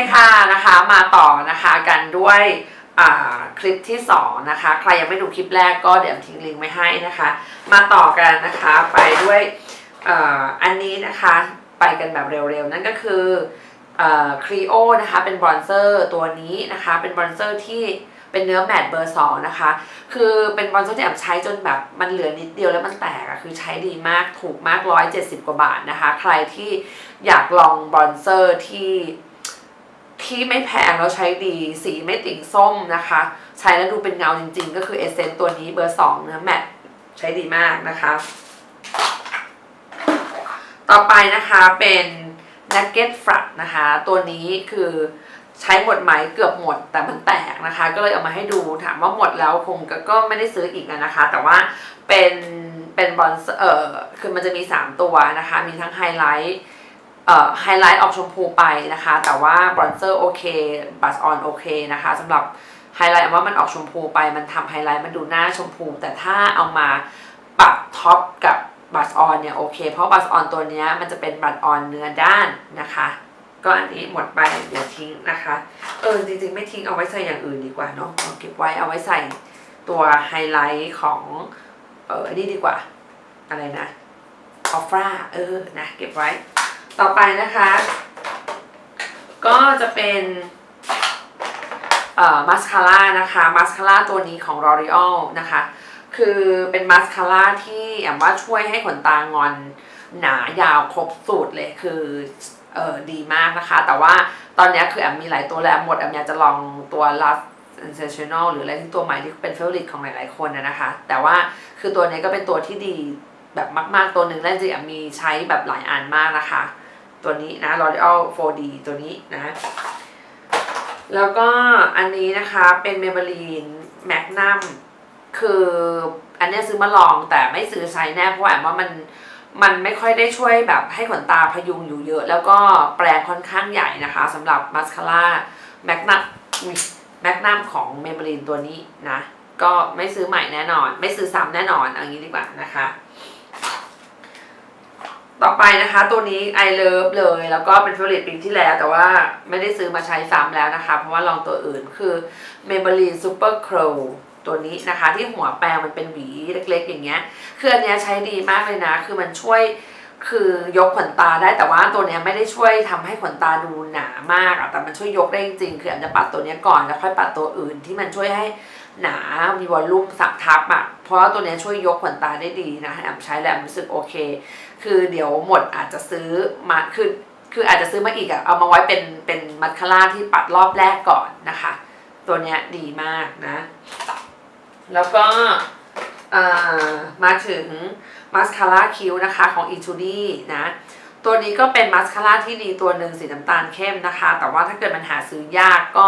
คค่ะนะคะมาต่อนะคะกันด้วยคลิปที่2นะคะใครยังไม่ดูคลิปแรกก็เดี๋ยวทิ้งลิงก์ไว้ให้นะคะ มาต่อกันนะคะไปด้วยออันนี้นะคะไปกันแบบเร็วๆ นั่นก็คือครีโอนะคะเป็นบรอนเซอร์ตัวนี้นะคะเป็นบรอนเซอร์ที่เป็นเนื้อแมตต์เบอร์สองนะคะ คือเป็นบอนเซอร์ที่แอมใช้จนแบบมันเหลือนิดเดียวแล้วมันแตกอะคือใช้ดีมากถูกมาก170กว่าบาทนะคะ ใครที่อยากลองบอนเซอร์ที่ ที่ไม่แพงแล้วใช้ดี สีไม่ติ่งส้มนะคะ ใช้แล้วดูเป็นเงาจริงๆ ก็คือเอเซนตัวนี้เบอร์สองเนื้อแมตต์ใช้ดีมากนะคะ ต่อไปนะคะเป็น Nugget f r a t นะคะ ตัวนี้คือใช้หมดไหมเกือบหมดแต่มันแตกนะคะ ก็เลยเอามาให้ดูถามว่าหมดแล้วคงก็ก็ไม่ได้ซื้ออีกนะคะ แต่ว่าเป็นเป็นบอลเออคือมันจะมี 3 ตัวนะคะ มีทั้งไฮไลท์ ไฮไลท์ออกชมพูไปนะคะ แต่ว่าบรอนเซอร์โอเคบัสออนโอเคนะคะสำหรับไฮไลท์ว่ามันออกชมพูไปมันทำไฮไลท์มันดูหน้าชมพู แต่ถ้าเอามาปัดท็อปกับบัสออนเนี่ยโอเค เพราะบัสออนตัวนี้มันจะเป็นบัสออนเนื้อด้านนะคะ ก็อันนี้หมดไปเดี๋ยวทิ้งนะคะ เออจริงๆไม่ทิ้งเอาไว้ใส่อย่างอื่นดีกว่าเนาะเอาเก็บไว้เอาไว้ใส่ตัวไฮไลท์ของเออนนี้ดีกว่าอะไรนะออฟราเออนะเก็บไว้ ต่อไปนะคะ ก็จะเป็นเอ่อมาสคาร่านะคะมาสคาร่าตัวนี้ของ L'Oreal นะคะ คือเป็นมาสคาร่าที่แอมว่าช่วยให้ขนตางอนหนายาวครบสูตรเลยคือเออดีมากนะคะ แต่ว่าตอนนี้คือแอมมีหลายตัวแล้วหมดแอมอยากจะลองตัว Last Sensational หรืออะไรที่ตัวใหม่ที่เป็นเฟเวอริตของหลายๆคนนะคะ แต่ว่าคือตัวนี้ก็เป็นตัวที่ดีแบบมาก ๆ ตัวหนึ่งและจริงๆแอมมีใช้แบบหลายอันมากนะคะ ตัวนี้นะ L'Oreal 4D ตัวนี้นะ แล้วก็อันนี้นะคะเป็น Maybelline Magnum คืออันนี้ซื้อมาลองแต่ไม่ซื้อใช้แน่เพราะว่าแอมว่ามันมันไม่ค่อยได้ช่วยแบบให้ขนตาพยุงอยู่เยอะ แล้วก็แปรงค่อนข้างใหญ่นะคะสำหรับมาสคาร่าแมกนัมแมกนัมของ Maybelline ตัวนี้นะ ก็ไม่ซื้อใหม่แน่นอน ไม่ซื้อซ้ำแน่นอนอย่างนี้ดีกว่านะคะ ต่อไปนะคะตัวนี้ I love เลย แล้วก็เป็นเฟรนปีที่แล้ว แต่ว่าไม่ได้ซื้อมาใช้ซ้ำแล้วนะคะ เพราะว่าลองตัวอื่นคือ Maybelline Super Curl ตัวนี้นะคะที่หัวแปรงมันเป็นหวีเล็ก ๆ อย่างเงี้ย คืออันเนี้ยใช้ดีมากเลยนะ คือมันช่วยคือยกขนตาได้แต่ว่าตัวเนี้ยไม่ได้ช่วยทำให้ขนตาดูหนามากอะแต่มันช่วยยกได้จริงๆคืออันจะปัดตัวเนี้ยก่อนแล้วค่อยปัดตัวอื่นที่มันช่วยให้หนามีวอลลุ่มสับทับอะเพราะว่าตัวเนี้ยช่วยยกขนตาได้ดีนะแอมใช้แล้วแอมรู้สึกโอเค คือเดี๋ยวหมดอาจจะซื้อมาคือคืออาจจะซื้อมาอีกอะเอามาไว้เป็นเป็นมัสคาร่าที่ปัดรอบแรกก่อนนะคะ ตัวเนี้ยดีมากนะ แล้วก็อ่ามาถึงมาสคาร่าคิ้วนะคะของ e t u d y นะ ตัวนี้ก็เป็นมาสคาร่าที่ดีตัวหนึ่งสีน้ำตาลเข้มนะคะ แต่ว่าถ้าเกิดมันหาซื้อยากก็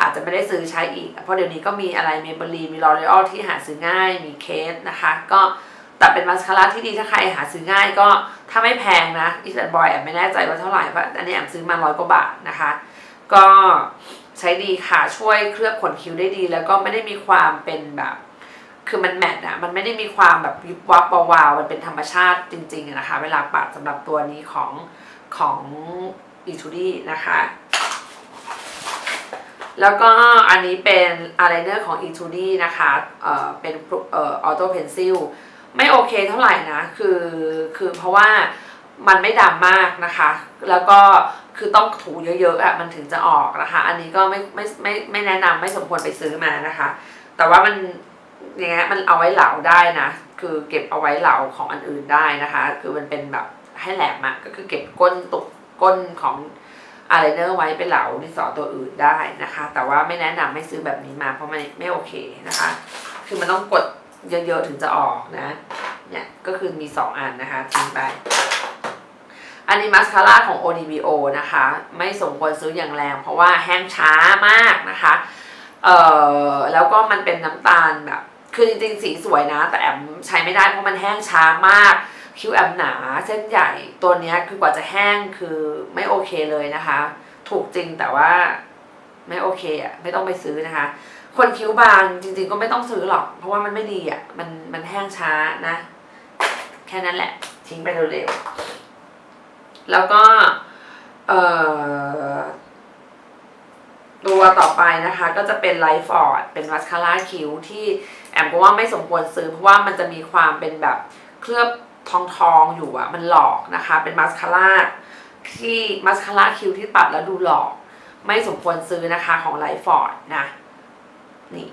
อาจจะไม่ได้ซื้อใช้อีก เพราะเดี๋ยวนี้ก็มีอะไรเมเบลีมีลอรีออลที่หาซื้อง่ายมีเคสนะคะ ก็ แต่เป็นมาสคาร่าที่ดีถ้าใครหาซื้อง่ายก็ถ้าไม่แพงนะอีสแอนบอยแอบไม่แน่ใจว่าเท่าไหร่เพราะอันนี้แอบซื้อมาร้อยกว่าบาทนะคะ ก็ใช้ดีค่ะช่วยเคลือบขนคิ้วได้ดี แล้วก็ไม่ได้มีความเป็นแบบ คือมันแมทอะมันไม่ได้มีความแบบวิบวับวาวมันเป็นธรรมชาติจริงๆนะคะ เวลาปัดสำหรับตัวนี้ของของอีทูดี้นะคะ แล้วก็อันนี้เป็นอายไลเนอร์ของ e 2 d นะคะ เอ่อเป็นเอ่อออโต้เพนซิล ไม่โอเคเท่าไหร่นะ คือคือเพราะว่ามันไม่ดำมากนะคะ แล้วก็คือต้องถูเยอะๆอะมันถึงจะออกนะคะ อันนี้ก็ไม่ไม่ไม่ไม่แนะนำไม่สมควรไปซื้อมานะคะ แต่ว่ามันอย่างเงี้ยมันเอาไว้เหลาได้นะ คือเก็บเอาไว้เหลาของอันอื่นได้นะคะ คือมันเป็นแบบให้แหลมอะก็คือเก็บก้นตุกก้นของอายไลเนอร์ไว้เป็นเหลาดินสอตัวอื่นได้นะคะ แต่ว่าไม่แนะนำให้ซื้อแบบนี้มาเพราะมันไม่โอเคนะคะ คือมันต้องกด เยอะๆถึงจะออกนะเนี่ยก็คือมี 2 อันนะคะทิ้งไป อันนี้มาสคาร่าของ ODBO นะคะ ไม่สมควรซื้ออย่างแรง เพราะว่าแห้งช้ามากนะคะเอ่อแล้วก็มันเป็นน้ำตาลแบบคือจริงๆสีสวยนะ แต่แอมใช้ไม่ได้เพราะมันแห้งช้ามาก คิ้วแอมหนาเส้นใหญ่ตัวนี้คือกว่าจะแห้งคือไม่โอเคเลยนะคะ ถูกจริงแต่ว่าไม่โอเคอะไม่ต้องไปซื้อนะคะ คนคิ้วบางจริงๆก็ไม่ต้องซื้อหรอก เพราะว่ามันไม่ดีอะ มันมันแห้งช้านะ แค่นั้นแหละ ทิ้งไปเร็วๆ แล้วก็เอ่อตัวต่อไปนะคะ ก็จะเป็นไลฟ์ฟอร์ดเป็นมัสคาร่าคิ้วที่แอมก็ว่าไม่สมควรซื้อ เพราะว่ามันจะมีความเป็นแบบเคลือบทองทองๆอยู่อะมันหลอกนะคะ เป็นมัสคาร่าที่มัสคาร่าคิ้วที่ปัดแล้วดูหลอก ไม่สมควรซื้อนะคะของไลฟ์ฟอร์ดนะ นี่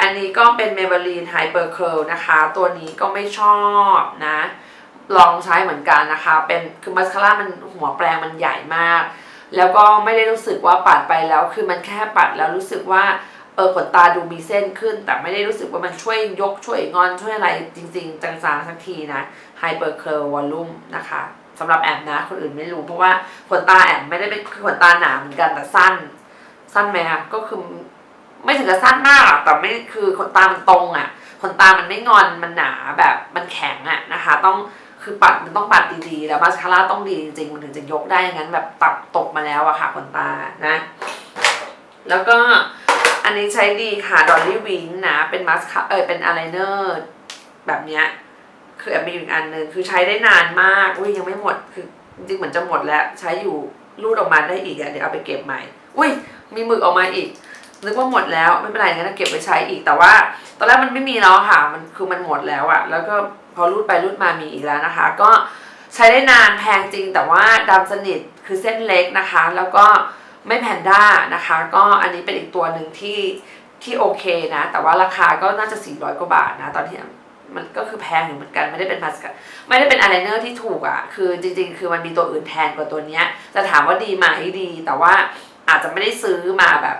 อันนี้ก็เป็น Maybelline Hyper Curl นะคะ ตัวนี้ก็ไม่ชอบนะ ลองใช้เหมือนกันนะคะ เป็นคือมัสคาร่ามันหัวแปรงมันใหญ่มาก แล้วก็ไม่ได้รู้สึกว่าปัดไปแล้ว คือมันแค่ปัดแล้วรู้สึกว่าเออขนตาดูมีเส้นขึ้น แต่ไม่ได้รู้สึกว่ามันช่วยยกช่วยงอนช่วยอะไรจริง ๆ จังๆสักทีนะ Hyper Curl Volume นะคะ สำหรับแอมนะคนอื่นไม่รู้เพราะว่าขนตาแอมไม่ได้เป็นขนตาหนาเหมือนกันแต่สั้น สั้นไหมอะก็คือไม่ถึงกับสั้นมากอะแต่ไม่คือขนตามันตรงอะขนตามันไม่งอนมันหนาแบบมันแข็งอะนะคะ ต้องคือปัดมันต้องปัดดีๆแล้วมาสคาร่าต้องดีจริงๆมันถึงจะยกได้ย่างนั้นแบบตับตกมาแล้วอะค่ะขนตานะ แล้วก็อันนี้ใช้ดีค่ะดอลลี่วิงนะเป็นมาสคาเออเป็นอายไลเนอร์แบบเนี้ย คือแอบมีอีกอันหนึ่งคือใช้ได้นานมากอุ้ยยังไม่หมดคือจริงเหมือนจะหมดแล้ว ใช้อยู่รูดออกมาได้อีกอะเดี๋ยวเอาไปเก็บใหม่ อุ้ยมีหมึกออกมาอีก นึกว่าหมดแล้วไม่เป็นไรงั้นเก็บไปใช้อีกแต่ว่า ตอนแรกมันไม่มีแล้วค่ะมันคือมันหมดแล้วอะแล้วก็พอรูดไปรูดมามีอีกแล้วนะคะ ก็ใช้ได้นานแพงจริงแต่ว่าดำสนิทคือเส้นเล็กนะคะ แล้วก็ไม่แพนด้านะคะ ก็อันนี้เป็นอีกตัวหนึ่งที่ที่โอเคนะ แต่ว่าราคาก็น่าจะ 400 กว่าบาทนะ ตอนที่ มันก็คือแพงอยู่เหมือนกันไม่ได้เป็นมาสก์ไม่ได้เป็นอายไลเนอร์ที่ถูกอะคือจริงๆ คือมันมีตัวอื่นแทนกว่าตัวเนี้ยจะถามว่าดีไหมดี แต่ว่าอาจจะไม่ได้ซื้อมาแบบ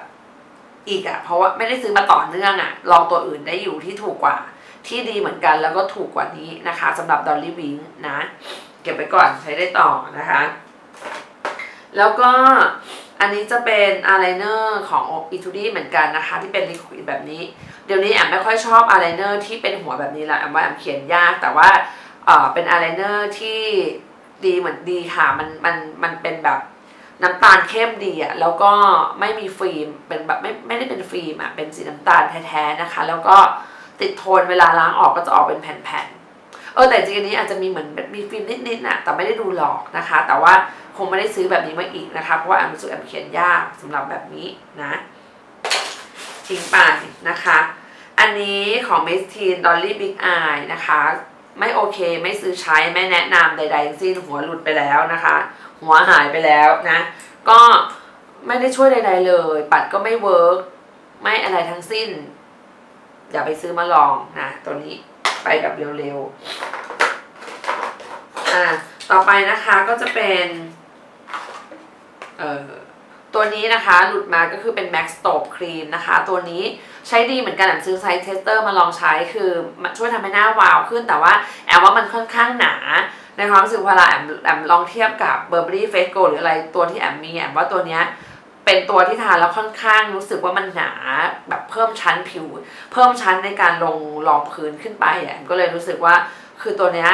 อีกอะเพราะว่าไม่ได้ซื้อมาต่อเนื่องอะลองตัวอื่นได้อยู่ที่ถูกกว่า ที่ดีเหมือนกันแล้วก็ถูกกว่านี้นะคะสำหรับ Dolly Wing นะ เก็บไปก่อนใช้ได้ต่อนะคะ แล้วก็ อันนี้จะเป็นอายไลเนอร์ของ e t u d y เหมือนกันนะคะ ที่เป็นลิควิดแบบนี้ เดี๋ยวนี้แอมไม่ค่อยชอบอายไลเนอร์ที่เป็นหัวแบบนี้ละแอมว่าแอมเขียนยากแต่ว่าเออเป็นอายไลเนอร์ที่ดีเหมือนดีค่ะมันมันมันเป็นแบบน้ำตาลเข้มดีอะแล้วก็ไม่มีฟิล์มเป็นแบบไม่ไม่ได้เป็นฟิล์มอะเป็นสีน้ำตาลแท้ๆนะคะ แล้วก็ติดโทนเวลาล้างออกก็จะออกเป็นแผ่น เออแต่จริงๆอันนี้อาจจะมีเหมือนมีฟิล์มนิดๆน่ะแต่ไม่ได้ดูหลอกนะคะ แต่ว่าคงไม่ได้ซื้อแบบนี้มาอีกนะคะ เพราะว่าแอมรู้สึกแอมเขียนยากสำหรับแบบนี้นะทิ้งไปนะคะ อันนี้ของ Miss Teen Dolly Big Eye นะคะ ไม่โอเคไม่ซื้อใช้ไม่แนะนำใดๆทั้งสิ้นหัวหลุดไปแล้วนะคะ หัวหายไปแล้วนะ ก็ไม่ได้ช่วยใด ๆ เลย ปัดก็ไม่เวิร์กไม่อะไรทั้งสิ้น อย่าไปซื้อมาลองนะตัวนี้ ไปแบบเร็วๆ อ่า ต่อไปนะคะก็จะเป็น เอ่อ ตัวนี้นะคะหลุดมาก็คือเป็น Max Stop Cream นะคะ ตัวนี้ใช้ดีเหมือนกันแอมซื้อไซส์เทสเตอร์มาลองใช้คือมันช่วยทำให้หน้าวาวขึ้นแต่ว่าแอมว่ามันค่อนข้างหนาในความรู้สึกเวลาแอมแอมลองเทียบกับ Burberry Face Glow หรืออะไรตัวที่แอมมีแอมว่าตัวเนี้ย เป็นตัวที่ทานแล้วค่อนข้างรู้สึกว่ามันหนาแบบเพิ่มชั้นผิว เพิ่มชั้นในการลงรองพื้นขึ้นไปแอมก็เลยรู้สึกว่าคือตัวเนี้ย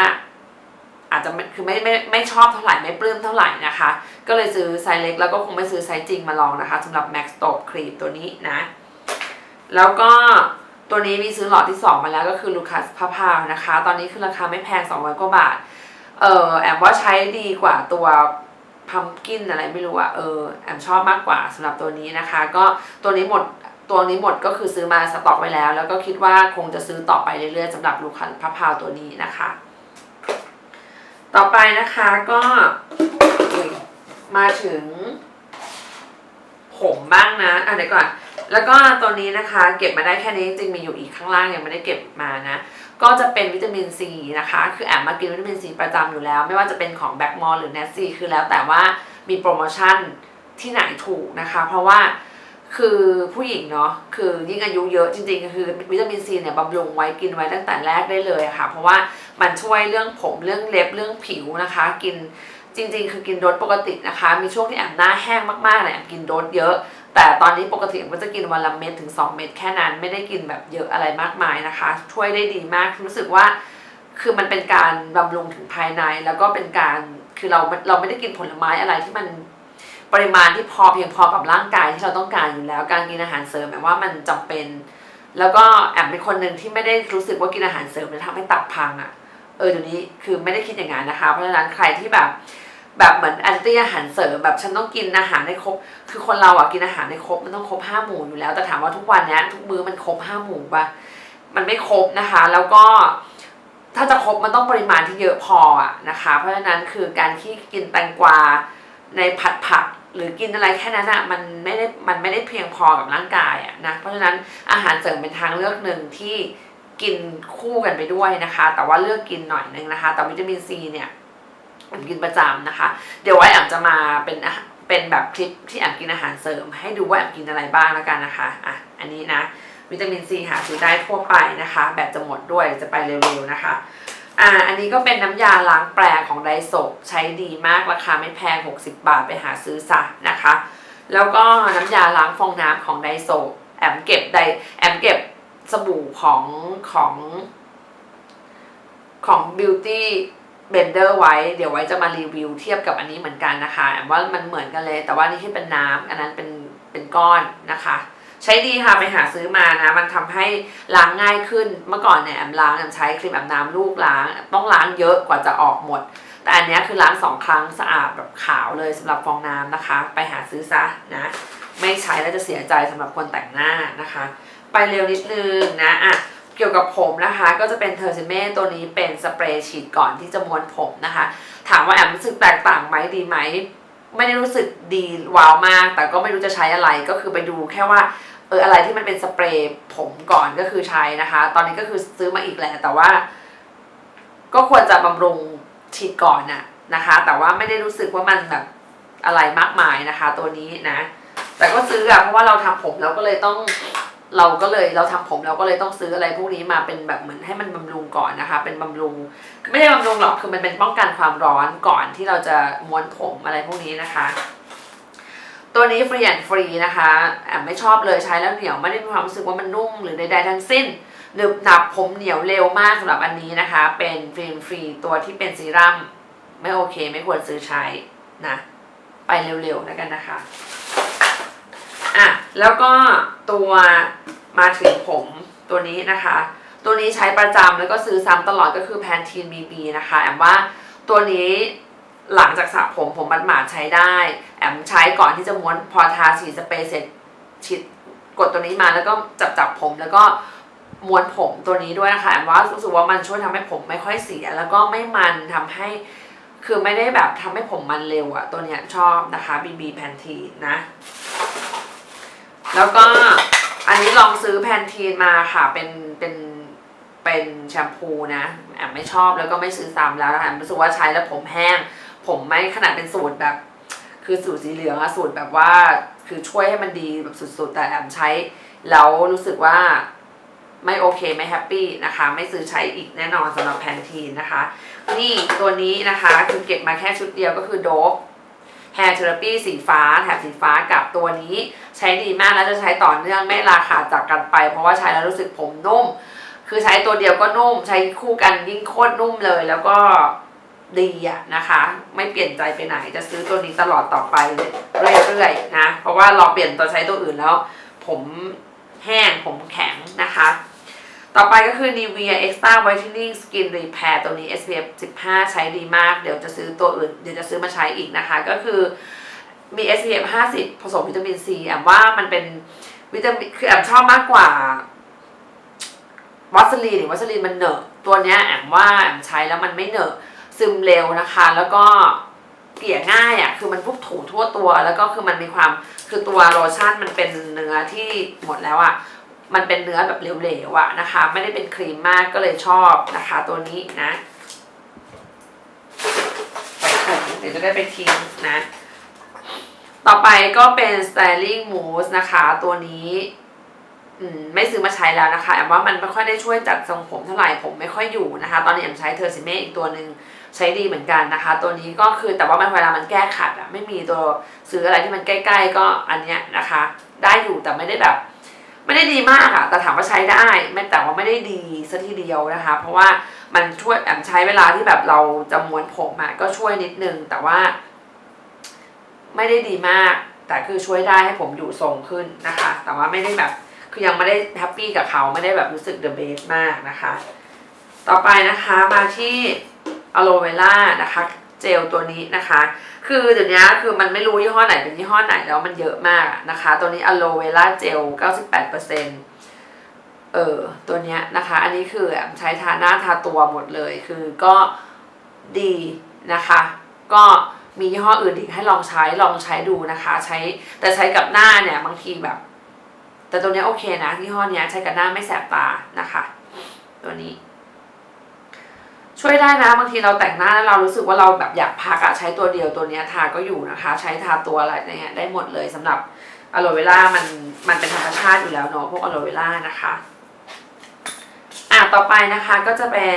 อาจจะไม่คือไม่ไม่ไม่ชอบเท่าไหร่ไม่ปลื้มเท่าไหร่นะคะ ก็เลยซื้อไซส์เล็กแล้วก็คงไม่ซื้อไซส์จริงมาลองนะคะสำหรับ Max Stop Cream ตัวนี้นะ แล้วก็ตัวนี้มีซื้อหลอดที่ 2 มาแล้วก็คือลูคัสพาพาวนะคะ ตอนนี้คือราคาไม่แพง200กว่าบาท เออแอมว่าใช้ดีกว่าตัว พัมกินอะไรไม่รู้อะเออแอมชอบมากกว่าสำหรับตัวนี้นะคะ ก็ตัวนี้หมดตัวนี้หมดก็คือซื้อมาสต็อกไว้แล้ว แล้วก็คิดว่าคงจะซื้อต่อไปเรื่อยๆสำหรับลูกคัสพาพาวตัวนี้นะคะ ต่อไปนะคะก็มาถึง ผมบ้างนะอะเดี๋ยวก่อน แล้วก็ตัวนี้นะคะ เก็บมาได้แค่นี้จริงๆมีอยู่อีกข้างล่างยังไม่ได้เก็บมานะ ก็จะเป็นวิตามินซีนะคะ คือแอมมากินวิตามินซีประจำอยู่แล้ว ไม่ว่าจะเป็นของแบ็กมอลหรือเนสซี่คือแล้วแต่ว่ามีโปรโมชั่นที่ไหนถูกนะคะ เพราะว่าคือผู้หญิงเนาะคือยิ่งอายุเยอะจริงๆก็คือวิตามินซีเนี่ยบำรุงไว้กินไว้ตั้งแต่แรกได้เลยะค่ะ เพราะว่ามันช่วยเรื่องผมเรื่องเล็บเรื่องผิวนะคะ กินจริงๆ คือกินโดสปกตินะคะ มีช่วงที่แอมหน้าแห้งมากๆเลยแอมกินโดสเยอะ แต่ตอนนี้ปกติมก็จะกินวันละเม็ดถึง 2 เม็ดแค่นั้นไม่ได้กินแบบเยอะอะไรมากมายนะคะ ช่วยได้ดีมากรู้สึกว่า คือมันเป็นการบำรุงถึงภายใน แล้วก็เป็นการคือเราเราไม่ได้กินผลไม้อะไรที่มันปริมาณที่พอเพียงพอกับร่างกายที่เราต้องการอยู่แล้ว การกินอาหารเสริมแอบว่ามันจำเป็น แล้วก็แอบเป็นคนหนึ่งที่ไม่ได้รู้สึกว่ากินอาหารเสริมจะทำให้ตับพังอะ่ะเออเดี๋ยวนี้คือไม่ได้คิดอย่างนั้นนะคะ เพราะฉะนั้นใครที่แบบ แบบเหมือนแอนตี้อาหารเสริมแบบฉันต้องกินอาหารให้ครบ คือคนเราอะกินอาหารให้ครบมันต้องครบห้าหมู่อยู่แล้ว แต่ถามว่าทุกวันเนี้ยทุกมื้อมันครบห้าหมู่ปะมันไม่ครบนะคะ แล้วก็ถ้าจะครบมันต้องปริมาณที่เยอะพออะนะคะ เพราะฉะนั้นคือการที่กินแตงกวาในผัดผักหรือกินอะไรแค่นั้นอะมันไม่ได้มันไม่ได้เพียงพอกับร่างกายอะนะเพราะฉะนั้นอาหารเสริมเป็นทางเลือกหนึ่งที่กินคู่กันไปด้วยนะคะ แต่ว่าเลือกกินหน่อยนึงนะคะ แต่วิตามินซีเนี่ย แอมกินประจำนะคะ เดี๋ยวไว้แอมจะมาเป็นเป็นแบบคลิปที่แอมกินอาหารเสริม ให้ดูว่าแอมกินอะไรบ้างแล้วกันนะคะอะอันนี้นะวิตามินซีหาซื้อได้ทั่วไปนะคะ แบบจะหมดด้วยจะไปเร็วๆนะคะอ่าอันนี้ก็เป็นน้ำยาล้างแปรงของไดโซใช้ดีมากราคาไม่แพง 60 บาทไปหาซื้อซะนะคะ แล้วก็น้ำยาล้างฟองน้ำของไดโซแอมเก็บไดแอมเก็บสบู่ของของของ Beauty Blender ไว้ เดี๋ยวไว้จะมารีวิวเทียบกับอันนี้เหมือนกันนะคะแอมว่ามันเหมือนกันเลย แต่ว่านี่ที่เป็นน้ำอันนั้นเป็นเป็นก้อนนะคะ ใช้ดีค่ะไปหาซื้อมานะ มันทำให้ล้างง่ายขึ้นเมื่อก่อนเนี่ยแอมล้างแอมใช้ครีมอาน้ำลูกล้าง ต้องล้างเยอะกว่าจะออกหมด แต่อันนี้คือล้างสองครั้งสะอาดแบบขาวเลยสำหรับฟองน้ำนะคะ ไปหาซื้อซะนะไม่ใช้แล้วจะเสียใจสำหรับคนแต่งหน้านะคะ ไปเร็วนิดนึงนะอะ กี่ยวกับผมนะคะ ก็จะเป็นเทอร์เซเม่ตัวนี้เป็นสเปรย์ฉีดก่อนที่จะม้วนผมนะคะ ถามว่าแอมรู้สึกแตกต่างไหมดีไหม ไม่ได้รู้สึกดีว้าวมาก แต่ก็ไม่รู้จะใช้อะไรก็คือไปดูแค่ว่าเอออะไรที่มันเป็นสเปรย์ผมก่อนก็คือใช้นะคะ ตอนนี้ก็คือซื้อมาอีกแหละแต่ว่า ก็ควรจะบำรุงฉีดก่อนน่ะนะคะ แต่ว่าไม่ได้รู้สึกว่ามันแบบอะไรมากมายนะคะ ตัวนี้นะ แต่ก็ซื้ออะเพราะว่าเราทำผมเราก็เลยต้อง เราก็เลยเราทำผมเราก็เลยต้องซื้ออะไรพวกนี้มาเป็นแบบเหมือนให้มันบำรุงก่อนนะคะ เป็นบำรุงไม่ได้บำรุงหรอกคือมันเป็นป้องกันความร้อนก่อนที่เราจะม้วนผมอะไรพวกนี้นะคะ ตัวนี้ฟรีแอนฟรีนะคะแอมไม่ชอบเลยใช้แล้วเหนียวไม่ได้มีความรู้สึกว่ามันนุ่มหรือใดๆทั้งสิ้นหนึบหนับผมเหนียวเร็วมากสำหรับอันนี้นะคะ เป็นฟรีฟรีตัวที่เป็นซีรั่มไม่โอเค ไม่ควรซื้อใช้นะ ไปเร็วๆแล้วกันนะคะ แล้วก็ตัวมาถึงผมตัวนี้นะคะ ตัวนี้ใช้ประจำแล้วก็ซื้อซ้ำตลอดก็คือแพนทีนบีบีนะคะแอมว่าตัวนี้หลังจากสระผมผมมันหมาดใช้ได้ แอมใช้ก่อนที่จะม้วนพอทาสีสเปรย์เสร็จฉีดกดตัวนี้มาแล้วก็จับจับผมแล้วก็ม้วนผมตัวนี้ด้วยนะคะแอมว่ารู้สึกว่ามันช่วยทำให้ผมไม่ค่อยเสีย แล้วก็ไม่มันทำให้ คือไม่ได้แบบทำให้ผมมันเร็วอะตัวเนี้ยชอบนะคะ BB แพนทีนะ แล้วก็อันนี้ลองซื้อแพนทีนมาค่ะ เป็นเป็นเป็นแชมพูนะแอมไม่ชอบแล้วก็ไม่ซื้อซ้ำแล้วนะคะแอมรู้สึกว่าใช้แล้วผมแห้ง ผมไม่ขนาดเป็นสูตรแบบ คือสูตรสีเหลืองอะสูตรแบบว่า คือช่วยให้มันดีแบบสุดๆ แต่แอมใช้แล้วรู้สึกว่าไม่โอเคไม่แฮปปี้นะคะ ไม่ซื้อใช้อีกแน่นอนสำหรับแพนทีนนะคะ นี่ตัวนี้นะคะคือเก็บมาแค่ชุดเดียวก็คือโดบ Hair Therapy สีฟ้าแถบสีฟ้ากับตัวนี้ ใช้ดีมากแล้วจะใช้ต่อเนื่องไม่ราคาจากกันไป เพราะว่าใช้แล้วรู้สึกผมนุ่ม คือใช้ตัวเดียวก็นุ่ม ใช้คู่กันยิ่งโคตรนุ่มเลย แล้วก็ดีอะนะคะ ไม่เปลี่ยนใจไปไหนจะซื้อตัวนี้ตลอดต่อไปเรื่อยๆนะ เพราะว่าเราเปลี่ยนตัวใช้ตัวอื่นแล้ว ผมแห้งผมแข็งนะคะ ต่อไปก็คือ Nivea Extra Whitening Skin Repair ตัวนี้ SPF 15 ใช้ดีมาก เดี๋ยวจะซื้อตัวอื่น เดี๋ยวจะซื้อมาใช้อีกนะคะ ก็คือมี SPF 50 ผสมวิตามินซีแอมว่ามันเป็นวิตามิน คือแอมชอบมากกว่าวัสลีนหรือวัสลีนมันเหนอะ ตัวเนี้ยแอมว่าแอมใช้แล้วมันไม่เหนอะซึมเร็วนะคะ แล้วก็เกลี่ยง่ายอะ คือมันพุกถูทั่วตัว แล้วก็คือมันมีความ คือตัวโลชั่นมันเป็นเนื้อที่หมดแล้วอะ มันเป็นเนื้อแบบเหลวๆอะนะคะ ไม่ได้เป็นครีมมากก็เลยชอบนะคะ ตัวนี้นะใส่ถุงเดี๋ยวจะได้ไปทิ้งนะ ต่อไปก็เป็น styling mousse นะคะ ตัวนี้อืมไม่ซื้อมาใช้แล้วนะคะแอมว่ามันไม่ค่อยได้ช่วยจัดทรงผมเท่าไหร่ผมไม่ค่อยอยู่นะคะ ตอนนี้แอมใช้เทอร์ซิเมอีกตัวหนึ่งใช้ดีเหมือนกันนะคะ ตัวนี้ก็คือแต่ว่ามันเวลามันแก้ขัดอะไม่มีตัวซื้ออะไรที่มันใกล้ ๆ ก็อันเนี้ยนะคะ ได้อยู่แต่ไม่ได้แบบ ไม่ได้ดีมากอะแต่ถามว่าใช้ได้ไม่แต่ว่าไม่ได้ดีซะทีเดียวนะคะ เพราะว่ามันช่วยแอมใช้เวลาที่แบบเราจะม้วนผมอะก็ช่วยนิดนึง แต่ว่า ไม่ได้ดีมาก แต่คือช่วยได้ให้ผมอยู่ทรงขึ้นนะคะ แต่ว่าไม่ได้แบบคือยังไม่ได้แฮปปี้กับเขาไม่ได้แบบรู้สึกเดอะเบสมากนะคะ ต่อไปนะคะมาที่อะโลเวล่านะคะ เจลตัวนี้นะคะ คือเดี๋ยวนี้คือมันไม่รู้ยี่ห้อไหนเป็นยี่ห้อไหนแล้วมันเยอะมากนะคะ ตัวนี้อะโลเวล่าเจล 98%เออตัวเนี้ยนะคะ อันนี้คือแอมใช้ทาหน้าทาตัวหมดเลย คือก็ดีนะคะ ก็มียี่ห้ออื่นอีกให้ลองใช้ลองใช้ดูนะคะ ใช้แต่ใช้กับหน้าเนี่ยบางทีแบบ แต่ตัวเนี้ยโอเคนะยี่ห้อเนี้ยใช้กับหน้าไม่แสบตานะคะ ตัวนี้ ช่วยได้นะบางทีเราแต่งหน้าแล้วเรารู้สึกว่าเราแบบอยากพักอะใช้ตัวเดียวตัวเนี้ยทาก็อยู่นะคะ ใช้ทาตัวอะไรเนี่ยได้หมดเลยสำหรับอะโลเวล่ามันมันเป็นธรรมชาติอยู่แล้วเนาะพวกอะโลเวล่านะคะอะต่อไปนะคะก็จะเป็น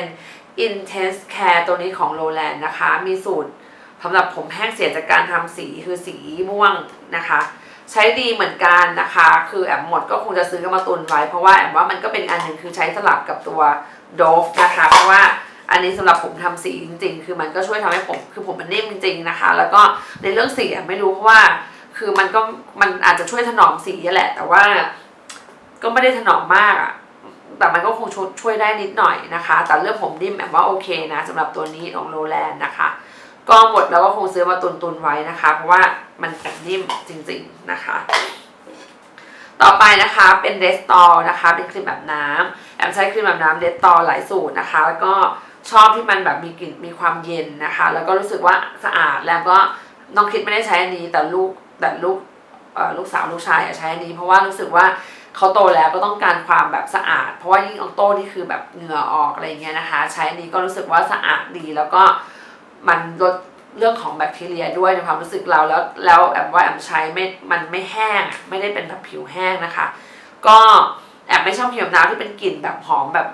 Intense Care ตัวนี้ของ Lowland นะคะ มีสูตรสำหรับผมแห้งเสียจากการทำสีคือสีม่วงนะคะ ใช้ดีเหมือนกันนะคะ คือแอมหมดก็คงจะซื้อกันมาตุนไว้ เพราะว่าแอมว่ามันก็เป็นอันหนึ่งคือใช้สลับกับตัวโดฟนะคะ เพราะว่า อันนี้สำหรับผมทำสีจริง ๆ คือมันก็ช่วยทำให้ผมคือผมมันนิ่มจริง ๆนะคะ แล้วก็ในเรื่องสีไม่รู้เพราะว่า คือมันก็มันอาจจะช่วยถนอมสีแหละ แต่ว่า ก็ไม่ได้ถนอมมากอะแต่มันก็คงช่วยช่วยได้นิดหน่อยนะคะ แต่เรื่องผมนิ่มแอมว่าโอเคนะสำหรับตัวนี้ของโรแลนด์นะคะก็หมดแล้วก็คงซื้อมาตุนตุนๆไว้นะคะ เพราะว่ามันแข็งนิ่มจริง ๆนะคะ ต่อไปนะคะเป็นเดสตอลนะคะ เป็นครีมแบบน้ำแอมใช้ครีมแบบน้ำเดสตอลหลายสูตรนะคะ แล้วก็ ชอบที่มันแบบมีกลิ่นมีความเย็นนะคะ แล้วก็รู้สึกว่าสะอาดแล้วก็น้องคิดไม่ได้ใช้อันนี้แต่ลูกแต่ลูกเอ่อลูกสาวลูกชายอะใช้อันนี้ เพราะว่ารู้สึกว่าเขาโตแล้วก็ต้องการความแบบสะอาด เพราะว่ายิ่งอองโต้นี่คือแบบเหงื่อออกอะไรเงี้ยนะคะ ใช้อันนี้ก็รู้สึกว่าสะอาดดีแล้วก็มันลดเรื่องของแบคทีเรียด้วยในความรู้สึกเราแล้วแล้วแอมว่าแอมใช้ไม่มันไม่แห้งไม่ได้เป็นแบบผิวแห้งนะคะ ก็แอบไม่ชอบผิวน้ำที่เป็นกลิ่นแบบหอมแบบ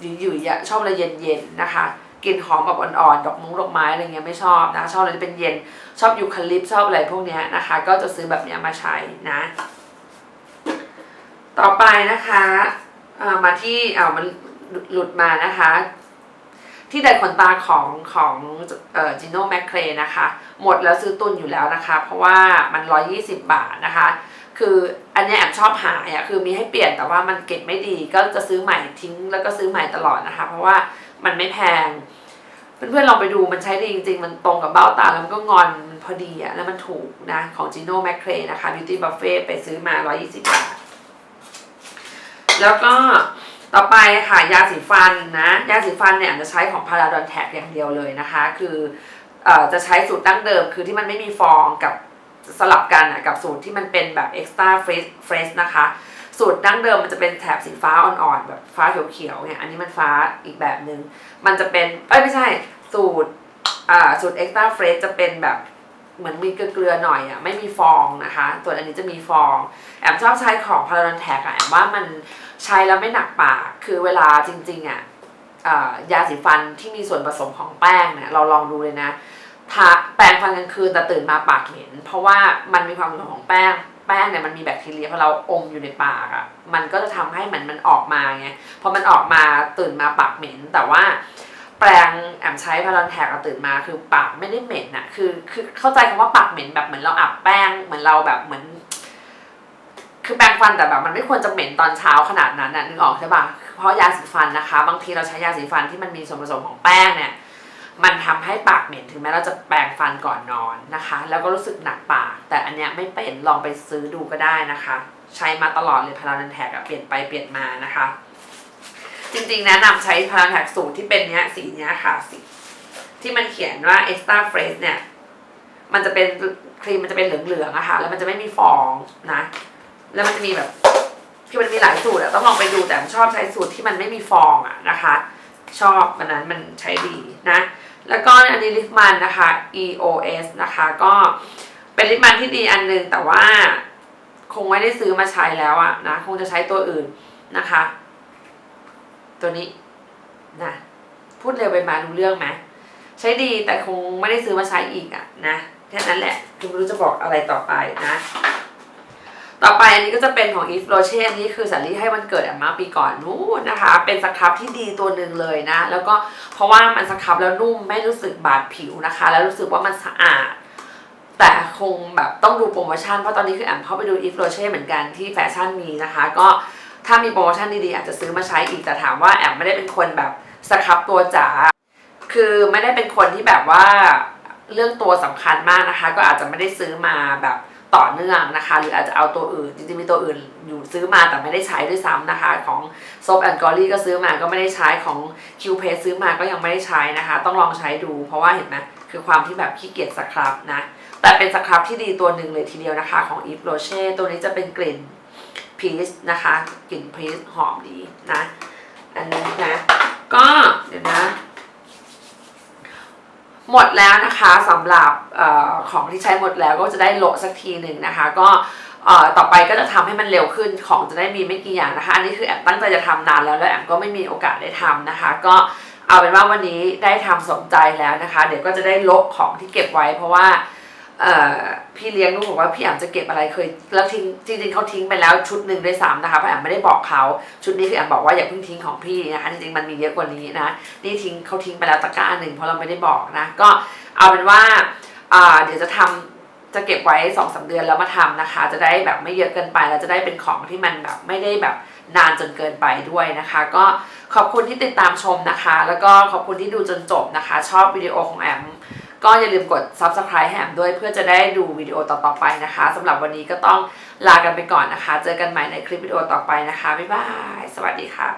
หยุ่ยๆชอบอะไรเย็นๆนะคะกลิ่นหอมแบบอ่อนๆดอกมุ้งดอกไม้อะไรเงี้ยไม่ชอบนะชอบอะไรที่เป็นเย็นชอบยูคาลิปชอบอะไรพวกเนี้ยนะคะ ก็จะซื้อแบบเนี้ยมาใช้นะ ต่อไปนะคะมาที่อ่ามันหลุดมานะคะ ที่ดัดขนตาของของเอ่อจิโน่แมคเครนะคะ หมดแล้วซื้อตุนอยู่แล้วนะคะ เพราะว่ามัน 120 บาทนะคะ คืออันนี้แอบชอบหายอะคือมีให้เปลี่ยนแต่ว่ามันเก็บไม่ดี ก็จะซื้อใหม่ทิ้งแล้วก็ซื้อใหม่ตลอดนะคะ เพราะว่ามันไม่แพง เพื่อนๆลองไปดูมันใช้ดีจริง ๆ มันตรงกับเบ้าตาแล้วมันก็งอนมันพอดีอะแล้วมันถูกนะ ของจิโน่แมคเครนะคะ Beauty Buffet ไปซื้อมา 120 บาท แล้วก็ต่อไปค่ะยาสีฟันนะ ยาสีฟันเนี่ยจะใช้ของพาราดอนแท็กอย่างเดียวเลยนะคะ คือเอ่อจะใช้สูตรดั้งเดิมคือที่มันไม่มีฟองกับ สลับกันอะกับสูตรที่มันเป็นแบบ extra fresh fresh นะคะ สูตรดั้งเดิมมันจะเป็นแถบสีฟ้าอ่อนๆ แบบฟ้าเขียวๆเนี่ย อันนี้มันฟ้าอีกแบบหนึง่งมันจะเป็น เอ้ยไม่ใช่ สูตรอ่าสูตร extra fresh จะเป็นแบบเหมือนมีเกลือๆหน่อยอะไม่มีฟองนะคะส่วนอันนี้จะมีฟอง แอมชอบใช้ของพาราดอนแท็กอะแอมว่ามันใช้แล้วไม่หนักปากคือเวลาจริงๆอะเอ่อยาสีฟันที่มีส่วนผสมของแป้งเนี่ยเราลองดูเลยนะ ทาแปรงฟันกลางคืนแต่ตื่นมาปากเหม็น เพราะว่ามันมีความผสมของแป้ง แป้งเนี่ยมันมีแบคทีเรียพอเราอมอยู่ในปากอะ มันก็จะทำให้เหมือนมันออกมาไงพอมันออกมาตื่นมาปากเหม็น แต่ว่าแปรงแอมใช้พารอนแท็กตื่นมาคือปากไม่ได้เหม็นอะคือคือเข้าใจคำว่าปากเหม็นแบบเหมือนเราอาบแป้งเหมือนเราแบบเหมือน คือแปรงฟันแต่แบบมันไม่ควรจะเหม็นตอนเช้าขนาดนั้นน่ะนึกออกใช่ปะเพราะยาสีฟันนะคะ บางทีเราใช้ยาสีฟันที่มันมีส่วนผสมของแป้งเนี่ย มันทำให้ปากเหม็นถึงแม้เราจะแปรงฟันก่อนนอนนะคะ แล้วก็รู้สึกหนักปาก แต่อันเนี้ยไม่เป็นลองไปซื้อดูก็ได้นะคะ ใช้มาตลอดเลยพารานันแท็กเปลี่ยนไปเปลี่ยนมานะคะ จริงๆแนะนำใช้พาราแท็กสูตรที่เป็นเนี้ยสีเนี้ยค่ะสีที่มันเขียนว่า extra fresh เนี่ยมันจะเป็นครีมมันจะเป็นเหลืองๆอะค่ะแล้วมันจะไม่มีฟองนะ แล้วมันจะมีแบบคือมันมีหลายสูตรอะต้องลองไปดูแต่ผมชอบใช้สูตรที่มันไม่มีฟองอะนะคะ ชอบมันนั้นมันใช้ดีนะ แล้วก็อันนี้ลิปมันนะคะ EOS นะคะ ก็เป็นลิปมันที่ดีอันหนึง แต่ว่าคงไม่ได้ซื้อมาใช้แล้วอะนะ คงจะใช้ตัวอื่นนะคะ ตัวนี้นะพูดเร็วไปมารู้เรื่องไหมใช้ดีแต่คงไม่ได้ซื้อมาใช้อีกอะนะแค่นั้นแหละคือไม่รู้จะบอกอะไรต่อไปนะ ต่อไปอันนี้ก็จะเป็นของ Eve Roche อันนี้คือสันลี่ให้วันเกิดแอมมาปีก่อนนู้นนะคะ เป็นสครับที่ดีตัวหนึ่งเลยนะ แล้วก็เพราะว่ามันสครับแล้วนุ่มไม่รู้สึกบาดผิวนะคะ แล้วรู้สึกว่ามันสะอาด แต่คงแบบต้องดูโปรโมชั่น เพราะตอนนี้คือแอมเข้าไปดู Eve Roche เหมือนกันที่แฟชั่นมีนะคะ ก็ถ้ามีโปรโมชั่นดีๆอาจจะซื้อมาใช้อีกแต่ถามว่าแอมไม่ได้เป็นคนแบบสครับตัวจ๋าคือไม่ได้เป็นคนที่แบบว่าเรื่องตัวสำคัญมากนะคะ ก็อาจจะไม่ได้ซื้อมาแบบ ต่อเนื่องนะคะ หรืออาจจะเอาตัวอื่นจริงๆมีตัวอื่นอยู่ซื้อมาแต่ไม่ได้ใช้ด้วยซ้ำนะคะ ของซบแอนกอรี่ก็ซื้อมาก็ไม่ได้ใช้ของคิวเพซื้อมาก็ยังไม่ได้ใช้นะคะ ต้องลองใช้ดู เพราะว่าเห็นไหมคือความที่แบบขี้เกียจสครับนะแต่เป็นสครับที่ดีตัวหนึ่งเลยทีเดียวนะคะของ Yves Rocher ตัวนี้จะเป็นกลิ่นพีชนะคะกลิ่นพีชหอมดีนะ อันนี้นะ ก็เดี๋ยวนะ หมดแล้วนะคะสำหรับออของที่ใช้หมดแล้วก็จะได้โละสักทีหนึ่งนะคะ ก็ต่อไปก็จะทำให้มันเร็วขึ้นของจะได้มีไม่กี่อย่างนะคะ อันนี้คือแอมตั้งใจจะทำนานแล้วแล้วแอมก็ไม่มีโอกาสได้ทำนะคะ ก็เอาเป็นว่าวันนี้ได้ทำสมใจแล้วนะคะ เดี๋ยวก็จะได้โลบของที่เก็บไว้เพราะว่า พี่เลี้ยงลูกบอกว่าพี่แอมจะเก็บอะไรเคยแล้วทิ้งจริงๆเขาทิ้งไปแล้วชุดหนึ่งด้วยซ้ำนะคะพราะแอมไม่ได้บอกเขาชุดนี้คือแอมบอกว่าอย่าเพิ่งทิ้งของพี่นะคะจริงๆมันมีเยอะกว่านี้นะนี่ทิ้งเขาทิ้งไปแล้วตะกร้าหนึ่งเพราะเราไม่ได้บอกนะก็เอาเป็นว่าเดี๋ยวจะทำจะเก็บไว้สองสาเดือนแล้วมาทำนะคะ จะได้แบบไม่เยอะเกินไปแล้วจะได้เป็นของที่มันแบบไม่ได้แบบนานจนเกินไปด้วยนะคะ ก็ขอบคุณที่ติดตามชมนะคะ แล้วก็ขอบคุณที่ดูจนจบนะคะ ชอบวิดีโอของแอม ก็อย่าลืมกด Subscribe แหมด้วยเพื่อจะได้ดูวิดีโอต่อๆไปนะคะสำหรับวันนี้ก็ต้องลากันไปก่อนนะคะ เจอกันใหม่ในคลิปวิดีโอต่อไปนะคะ บ๊ายบาย สวัสดีค่ะ